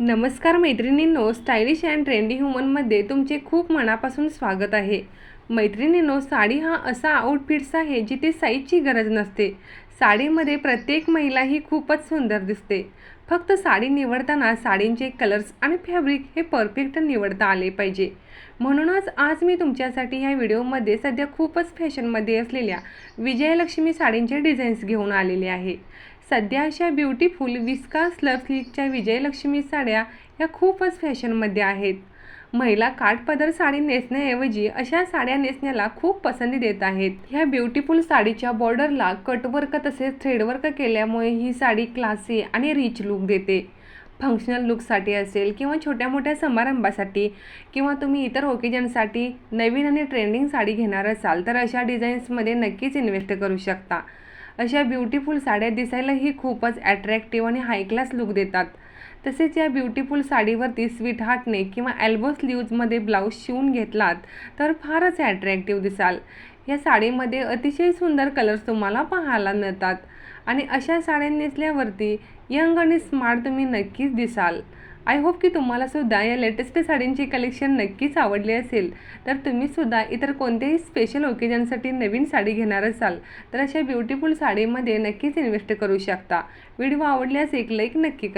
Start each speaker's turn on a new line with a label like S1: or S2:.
S1: नमस्कार मैत्रिणींनो stylish and trendy ह्युमनमध्ये तुमचे खूप मनापासून स्वागत आहे. मैत्रिणींनो साडी हा असा आउटफिट्स आहे जिथे साईजची गरज नसते. साडीमध्ये प्रत्येक महिला ही खूपच सुंदर दिसते. फक्त साडी निवडताना साडींचे कलर्स आणि फॅब्रिक हे परफेक्ट निवडता आले पाहिजे. म्हणूनच आज मी तुमच्यासाठी ह्या व्हिडिओमध्ये सध्या खूपच फॅशनमध्ये असलेल्या विजयलक्ष्मी साडींचे डिझाईन्स घेऊन आलेले आहे. सध्या अशा ब्युटिफुल विस्का स्लव स्लीकच्या विजयलक्ष्मी साड्या ह्या खूपच फॅशनमध्ये आहेत. महिला काठपदर साडी नेसण्याऐवजी अशा साड्या नेसण्याला खूप पसंती देत आहेत. ह्या ब्युटिफुल साडीच्या बॉर्डरला कटवर्क तसेच थ्रेडवर्क केल्यामुळे ही साडी क्लासी आणि रिच लुक देते. फंक्शनल लुकसाठी असेल किंवा छोट्या मोठ्या समारंभासाठी किंवा तुम्ही इतर ओकेजनसाठी नवीन आणि ट्रेंडिंग साडी घेणार असाल तर अशा डिझाईन्समध्ये नक्कीच इन्व्हेस्ट करू शकता. अशा ब्युटिफुल साड्या दिसायलाही खूपच ॲट्रॅक्टिव्ह आणि हायक्लास लुक देतात. तसेच या ब्युटिफुल साडीवरती स्वीट हार्टने किंवा ॲल्बो स्लीव्जमध्ये ब्लाऊज शिवून घेतलात तर फारच ॲट्रॅक्टिव्ह दिसाल. या साडीमध्ये अतिशय सुंदर कलर्स तुम्हाला पाहायला मिळतात. आणि अशा साड्या नेसल्यावरती यंग आणि स्मार्ट तुम्ही नक्कीच दिसाल. आय होप की तुम्हालासुद्धा या लेटेस्ट साडींची कलेक्शन नक्कीच आवडली असेल. तर तुम्ही सुद्धा इतर कोणत्याही स्पेशल ओकेजनसाठी नवीन साडी घेणार असाल तर अशा ब्युटिफुल साडीमध्ये नक्कीच इन्व्हेस्ट करू शकता. व्हिडिओ आवडल्यास एक लाईक नक्की करा.